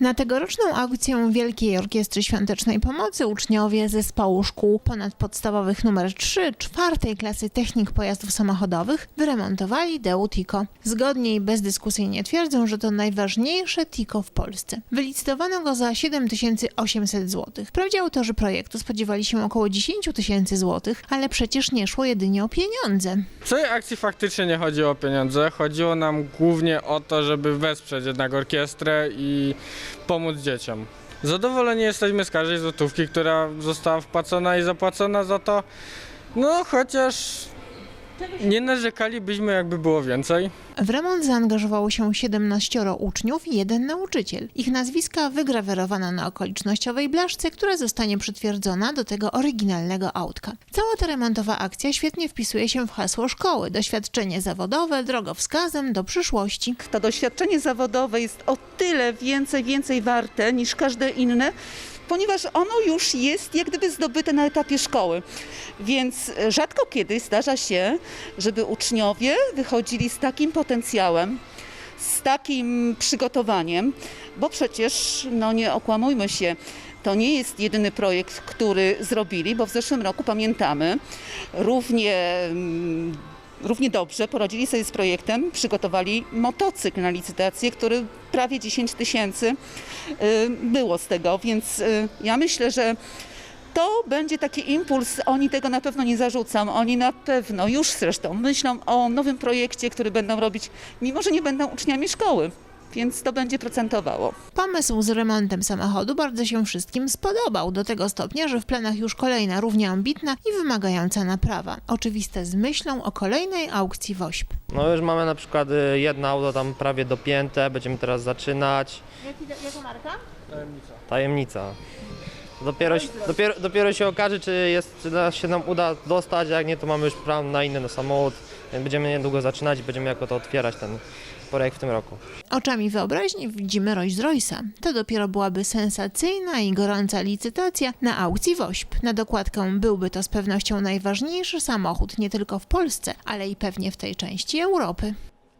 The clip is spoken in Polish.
Na tegoroczną aukcję Wielkiej Orkiestry Świątecznej Pomocy uczniowie zespołu szkół ponadpodstawowych nr 3 czwartej klasy technik pojazdów samochodowych wyremontowali Deu Tico. Zgodnie i bezdyskusyjnie twierdzą, że to najważniejsze Tico w Polsce. Wylicytowano go za 7800 zł. Wprawdzie autorzy projektu spodziewali się około 10 tysięcy złotych, ale przecież nie szło jedynie o pieniądze. W tej akcji faktycznie nie chodziło o pieniądze. Chodziło nam głównie o to, żeby wesprzeć jednak orkiestrę i pomóc dzieciom. Zadowoleni jesteśmy z każdej złotówki, która została wpłacona i zapłacona za to. No chociaż nie narzekalibyśmy, jakby było więcej. W remont zaangażowało się 17 uczniów i jeden nauczyciel. Ich nazwiska wygrawerowano na okolicznościowej blaszce, która zostanie przytwierdzona do tego oryginalnego autka. Cała ta remontowa akcja świetnie wpisuje się w hasło szkoły. Doświadczenie zawodowe drogowskazem do przyszłości. to doświadczenie zawodowe jest o tyle więcej, więcej warte niż każde inne, ponieważ ono już jest jak gdyby zdobyte na etapie szkoły. Więc e, rzadko kiedy zdarza się, żeby uczniowie wychodzili z takim potencjałem, z takim przygotowaniem, bo przecież, no nie okłamujmy się, to nie jest jedyny projekt, który zrobili, bo w zeszłym roku pamiętamy, równie mm, równie dobrze poradzili sobie z projektem, przygotowali motocykl na licytację, który prawie 10 tysięcy y, było z tego, więc y, ja myślę, że to będzie taki impuls, oni tego na pewno nie zarzucą, oni na pewno już zresztą myślą o nowym projekcie, który będą robić, mimo że nie będą uczniami szkoły, więc to będzie procentowało. Pomysł z remontem samochodu bardzo się wszystkim spodobał, do tego stopnia, że w planach już kolejna równie ambitna i wymagająca naprawa. Oczywiste z myślą o kolejnej aukcji WOŚP. No już mamy na przykład y, jedno auto tam prawie dopięte, będziemy teraz zaczynać. jaka marka? Tajemnica. Dopiero, dopiero, dopiero się okaże, czy, jest, czy się nam uda dostać, jak nie, to mamy już plan na inny na samochód. Będziemy niedługo zaczynać będziemy jako to otwierać ten projekt w tym roku. Oczami wyobraźni widzimy Rolls Royce'a. To dopiero byłaby sensacyjna i gorąca licytacja na aukcji WOŚP. Na dokładkę byłby to z pewnością najważniejszy samochód nie tylko w Polsce, ale i pewnie w tej części Europy.